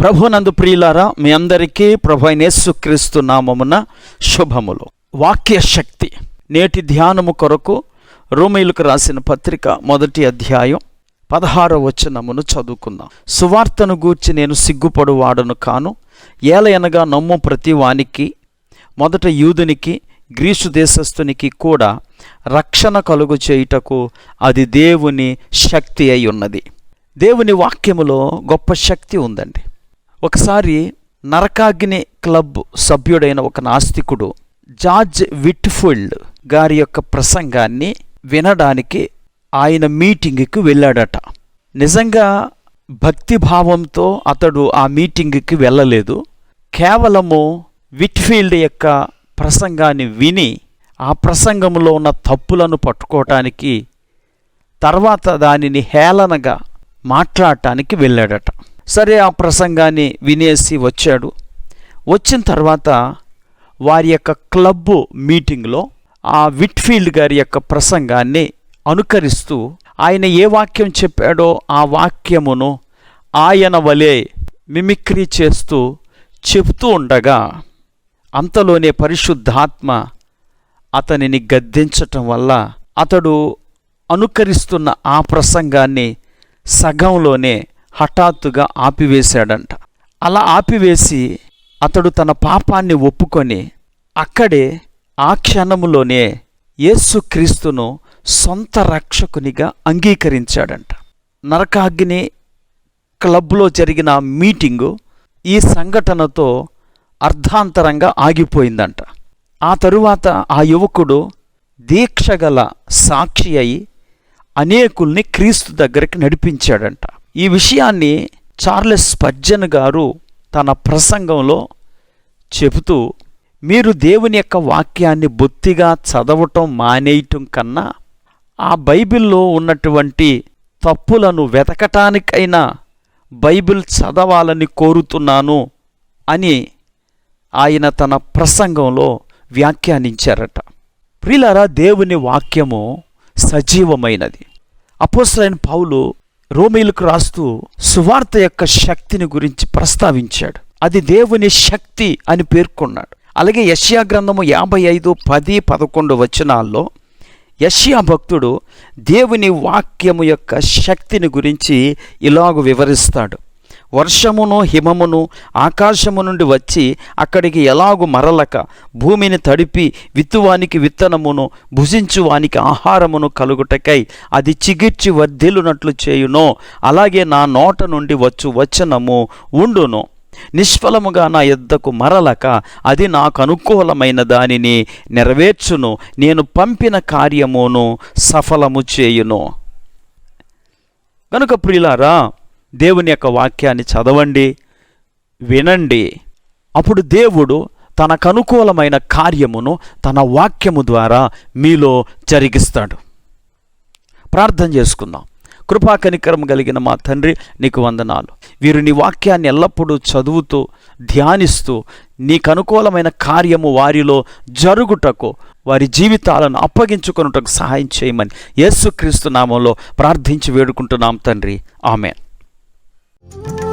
ప్రభునందు ప్రియులారా మీ అందరికీ ప్రభు అయిన యేసుక్రీస్తు నామమున శుభములు. వాక్య శక్తి నేటి ధ్యానము కొరకు రోమిలకు రాసిన పత్రిక మొదటి అధ్యాయం పదహార వచనమును చదువుకుందాం. సువార్తను గూర్చి నేను సిగ్గుపడు వాడను కాను ఏలయనగా నమ్ము ప్రతి వానికి మొదట యూదునికి గ్రీసు దేశస్థునికి కూడా రక్షణ కలుగు చేయుటకు అది దేవుని శక్తి అయి ఉన్నది. దేవుని వాక్యములో గొప్ప శక్తి ఉందండి. ఒకసారి నరకాగ్ని క్లబ్ సభ్యుడైన ఒక నాస్తికుడు జార్జ్ విట్ఫుల్డ్ గారి యొక్క ప్రసంగాన్ని వినడానికి ఆయన మీటింగ్కి వెళ్ళాడట. నిజంగా భక్తిభావంతో అతడు ఆ మీటింగ్కి వెళ్ళలేదు. కేవలము విట్ఫీల్డ్ యొక్క ప్రసంగాన్ని విని ఆ ప్రసంగంలో ఉన్న తప్పులను పట్టుకోవటానికి తర్వాత దానిని హేళనగా మాట్లాడటానికి వెళ్ళాడట. సరే ఆ ప్రసంగాన్ని వినేసి వచ్చాడు. వచ్చిన తర్వాత వారి యొక్క క్లబ్ మీటింగ్లో ఆ విట్ఫీల్డ్ గారి యొక్క ప్రసంగాన్ని అనుకరిస్తూ ఆయన ఏ వాక్యం చెప్పాడో ఆ వాక్యమును ఆయన వలె మిమిక్రీ చేస్తూ చెబుతూ ఉండగా అంతలోనే పరిశుద్ధాత్మ అతనిని గద్దించటం వల్ల అతడు అనుకరిస్తున్న ఆ ప్రసంగాన్ని సగంలోనే హఠాత్తుగా ఆపివేశాడంట. అలా ఆపివేసి అతడు తన పాపాన్ని ఒప్పుకొని అక్కడే ఆ క్షణములోనే యేసుక్రీస్తును సొంత రక్షకునిగా అంగీకరించాడంట. నరకాగ్ని క్లబ్లో జరిగిన మీటింగు ఈ సంఘటనతో అర్ధాంతరంగా ఆగిపోయిందంట. ఆ తరువాత ఆ యువకుడు దీక్షగల సాక్షి అయి అనేకుల్ని క్రీస్తు దగ్గరికి నడిపించాడంట. ఈ విషయాన్ని చార్లెస్ స్పర్జన్ గారు తన ప్రసంగంలో చెబుతూ మీరు దేవుని యొక్క వాక్యాన్ని బొత్తిగా చదవటం మానేయటం కన్నా ఆ బైబిల్లో ఉన్నటువంటి తప్పులను వెతకటానికైనా బైబిల్ చదవాలని కోరుతున్నాను అని ఆయన తన ప్రసంగంలో వ్యాఖ్యానించారట. ప్రిలరా దేవుని వాక్యము సజీవమైనది. అపోసరైన పౌలు రోమిలకు రాస్తూ సువార్త యొక్క శక్తిని గురించి ప్రస్తావించాడు. అది దేవుని శక్తి అని పేర్కొన్నాడు. అలాగే యష్యా గ్రంథము యాభై ఐదు పది పదకొండు వచనాల్లో యష్యా భక్తుడు దేవుని వాక్యము యొక్క శక్తిని గురించి ఇలాగ వివరిస్తాడు. వర్షమును హిమమును ఆకాశము నుండి వచ్చి అక్కడికి ఎలాగు మరలక భూమిని తడిపి విత్తువానికి విత్తనమును భుజించువానికి ఆహారమును కలుగుటకై అది చిగిర్చి వర్ధిల్లునట్లు చేయునో. అలాగే నా నోట నుండి వచ్చు వచనము ఉండును. నిష్ఫలముగా నా యుద్ధకు మరలక అది నాకు అనుకూలమైన దానిని నెరవేర్చును. నేను పంపిన కార్యమును సఫలము చేయును. కనుక ప్రియులారా దేవుని యొక్క వాక్యాన్ని చదవండి వినండి. అప్పుడు దేవుడు తనకు అనుకూలమైన కార్యమును తన వాక్యము ద్వారా మీలో జరిగిస్తాడు. ప్రార్థన చేసుకుందాం. కృపా కనికరం కలిగిన మా తండ్రి నీకు వందనాలు. వీరు నీ వాక్యాన్ని ఎల్లప్పుడూ చదువుతూ ధ్యానిస్తూ నీకు అనుకూలమైన కార్యము వారిలో జరుగుటకు వారి జీవితాలను అప్పగించుకొనుటకు సహాయం చేయమని యేసుక్రీస్తు నామంలో ప్రార్థించి వేడుకుంటున్నాం తండ్రి. Thank you.